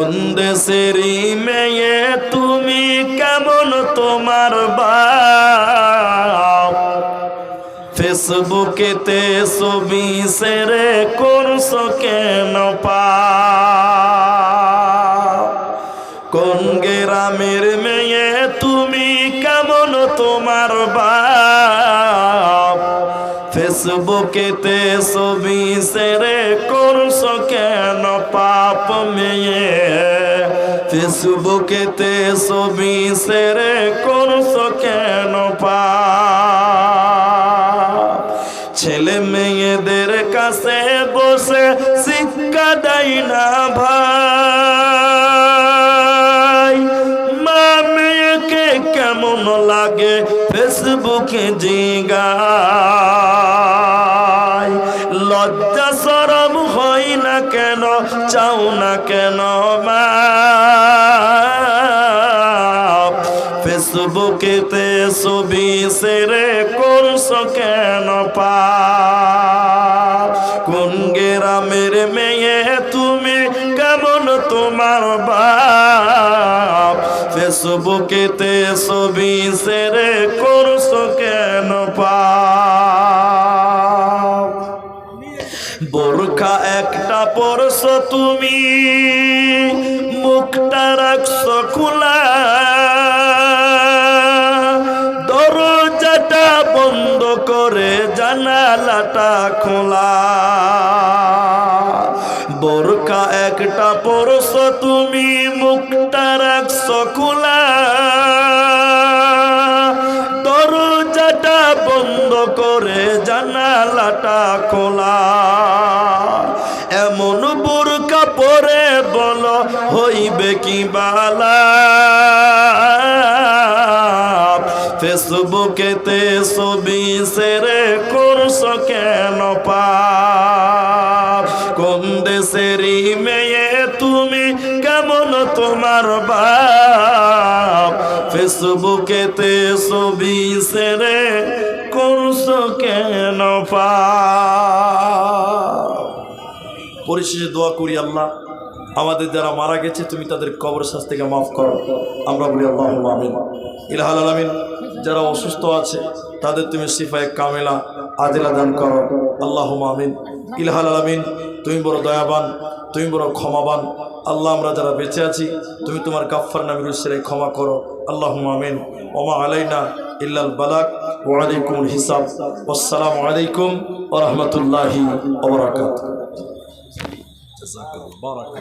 দেশেরই মেয়ে, তুমি কেমন তোমার বাপ? ফেসবুকেতে ছবি সেরে করছ কেন পা কোন গ্রামের মেয়ে, তুমি কেমন তোমার বাপ? ফেসবুকেতে ছবি সেরে করছ কেন পাপ মেয়ে? ফেসবুকেতে ছবি সেরে করছ কেন পাপ ছেলে মেয়েদের কাছে বসে শিক্ষা দেয় না ভাই। মা মেয়েকে কেমন লাগে ফেসবুকে জিগায়? লজ্জা সরম হয় না কেন, চাও না কেন মা। ফেসবুকেতে ছবি সেরে করছ কেন পা? কোন গ্রামের মেয়ে তুমি, কেমন তোমার বাপ? ফেসবুকেতে ছবি সেরে করছ কেন পা? বোরখা একটা পরছো তুমি, মুখটা রাখছো খোলা। দরজাটা বন্ধ করে জানালাটা খোলা। বোরখা একটা পরছো তুমি, মুখটা রাখছো খোলা। দরজাটা বন্ধ করে জানালাটা খোলা। হইবে কি বালা ফেসবুকেতে ছবি সেরে করছ কেন পাপ? কোন দেশেরই মেয়ে তুমি কেমন তোমার বাপ? ফেসবুকেতে ছবি সেরে করছ কেন পাপ? পরিশেষে দোয়া করি আল্লাহ। আমাদের যারা মারা গেছে, তুমি তাদের কবর শাস্তি থেকে মাফ করো। আমরা বলি, আল্লাহ আমিন। ইলাহাল আলমিন, যারা অসুস্থ আছে, তাদের তুমি সিফায় কামেলা, আদিলা দান করো। আল্লাহ আমিন। ইলাহাল আলমিন, তুমি বড় দয়াবান, তুমি বড় ক্ষমাবান। আল্লাহ, আমরা যারা বেঁচে আছি, তুমি তোমার গাফফার নামের উৎসরে ক্ষমা করো। আল্লাহ আমিন। ওমা আলাইনা ইল্লাল বালাক ওয়ালাইকুম হিসাব। আসসালামু আলাইকুম ওরহমতুল্লাহি ওবরাকাত جزاك الله بارك